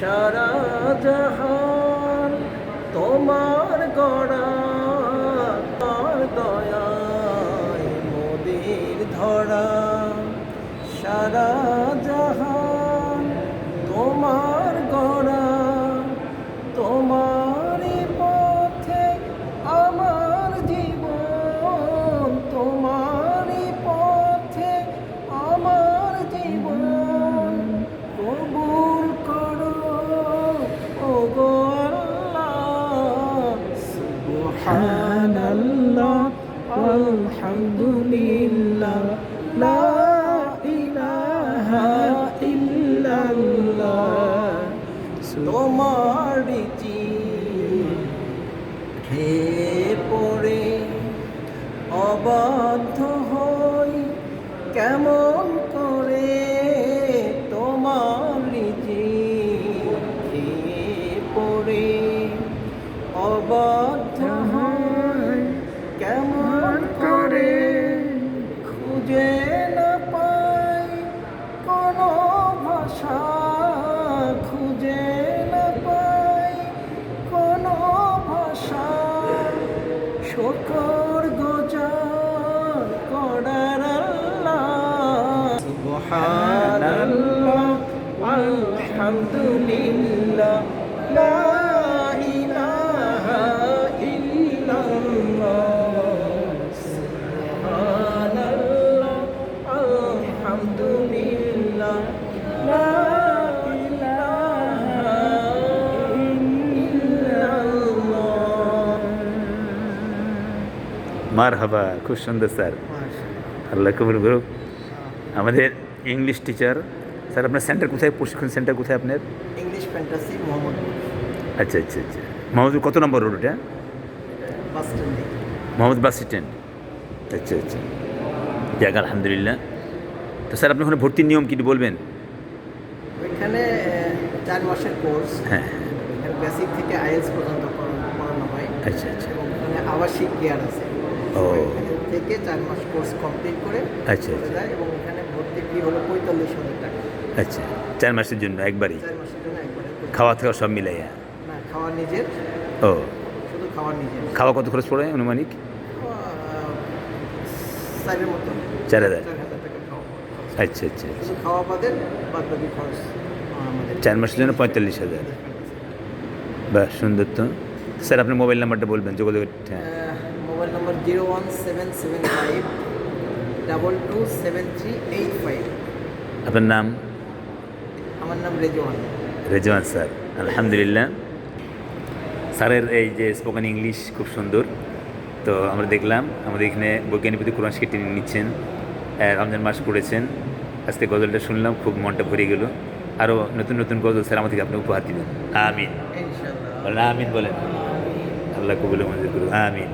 সারা জাহান তোমার গড়া দয়ায় মোদের ধরা। সারা সুবহানাল্লাহ আলহামদুলিল্লাহ লা ইলাহা ইল্লাল্লাহ তোমার হে পড়ে অবাধ্য হই কেমন সুবহানাল্লাহ, আলহামদুলিল্লাহ, লা ইলাহা ইল্লাল্লাহ, সুবহানাল্লাহ, আলহামদুলিল্লাহ, লা মার হাবা খুব সুন্দর স্যার। আল্লাহ কবুল করুক। আমাদের ইংলিশ টিচার স্যার আপনার সেন্টার কোথায়? প্রশিক্ষণ সেন্টার কোথায় আপনার? ইংলিশ ফ্যান্টাসি মোহাম্মদপুর আচ্ছা আচ্ছা আচ্ছা। মোহাম্মদ কত নম্বর রোড এটা? মোহাম্মদ বাস স্ট্যান্ড আচ্ছা আচ্ছা। যাক আলহামদুলিল্লাহ। তো স্যার আপনি ওখানে ভর্তির নিয়ম কি বলবেন? আহ, চার মাসের কোর্স হ্যাঁ। বেসিক থেকে আইএলস পর্যন্ত পড়ানো হয়। আচ্ছা আচ্ছা। ওখানে আবাসিক কেয়ার আছে। ও। থেকে চার মাস কোর্স কমপ্লিট করে আচ্ছা, আচ্ছা। এবং ফি হলো পঁয়তাল্লিশ হাজার টাকা। আচ্ছা চার মাসের জন্য একবারই? চার মাসের জন্য একবারে খাওয়া থাওয়া সব মিলাইয়া? না খাওয়া নিজের। ও। শুধু খাওয়া নিজের। খাওয়া কত খরচ পড়ে আনুমানিক? চারের মতো। চার হাজার। আচ্ছা আচ্ছা আচ্ছা। শুধু খাওয়া বাদে বাদ বাকি খরচ আমাদের। চার মাসের জন্য পঁয়তাল্লিশ হাজার? বাহ সুন্দর তো। স্যার আপনার মোবাইল নাম্বারটা বলবেন যোগাযোগ হ্যাঁ mobile number zero one seven seven five double two seven three eight five আপনার নাম? আমার নাম রেজওয়ান। রেজওয়ান স্যার আলহামদুলিল্লাহ। স্যারের এই যে স্পোকেন ইংলিশ খুব সুন্দর। তো আমরা দেখলাম আমাদের এখানে বৈজ্ঞানিক প্রতি কোরআন শিক্ষা তিনি নিচ্ছেন রমজান মাস পড়েছেন। আজকে গজলটা শুনলাম খুব মনটা ভরে গেল। আরও নতুন নতুন গজল স্যার আমাদেরকে আপনি উপহার দিবেন। আমিন। বলেন আমিন বলেন। আল্লাহ কবুল মঞ্জুর করুন আমিন।